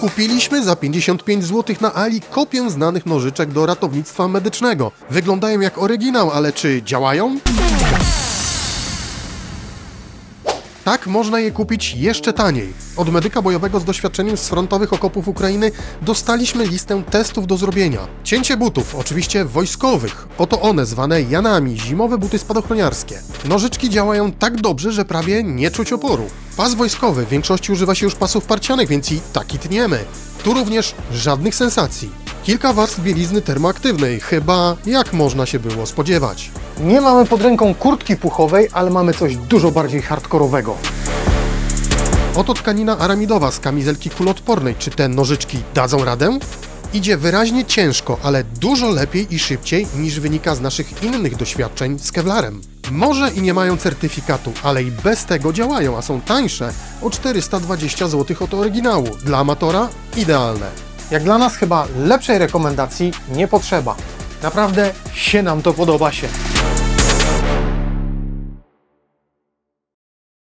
Kupiliśmy za 55 zł na Ali kopię znanych nożyczek do ratownictwa medycznego. Wyglądają jak oryginał, ale czy działają? Tak, można je kupić jeszcze taniej. Od medyka bojowego z doświadczeniem z frontowych okopów Ukrainy dostaliśmy listę testów do zrobienia. Cięcie butów, oczywiście wojskowych. Oto one, zwane Janami, zimowe buty spadochroniarskie. Nożyczki działają tak dobrze, że prawie nie czuć oporu. Pas wojskowy, w większości używa się już pasów parcianych, więc i taki tniemy. Tu również żadnych sensacji. Kilka warstw bielizny termoaktywnej, chyba jak można się było spodziewać. Nie mamy pod ręką kurtki puchowej, ale mamy coś dużo bardziej hardkorowego. Oto tkanina aramidowa z kamizelki kuloodpornej. Czy te nożyczki dadzą radę? Idzie wyraźnie ciężko, ale dużo lepiej i szybciej niż wynika z naszych innych doświadczeń z Kevlarem. Może i nie mają certyfikatu, ale i bez tego działają, a są tańsze o 420 zł od oryginału. Dla amatora idealne. Jak dla nas chyba lepszej rekomendacji nie potrzeba. Naprawdę się nam to podoba się.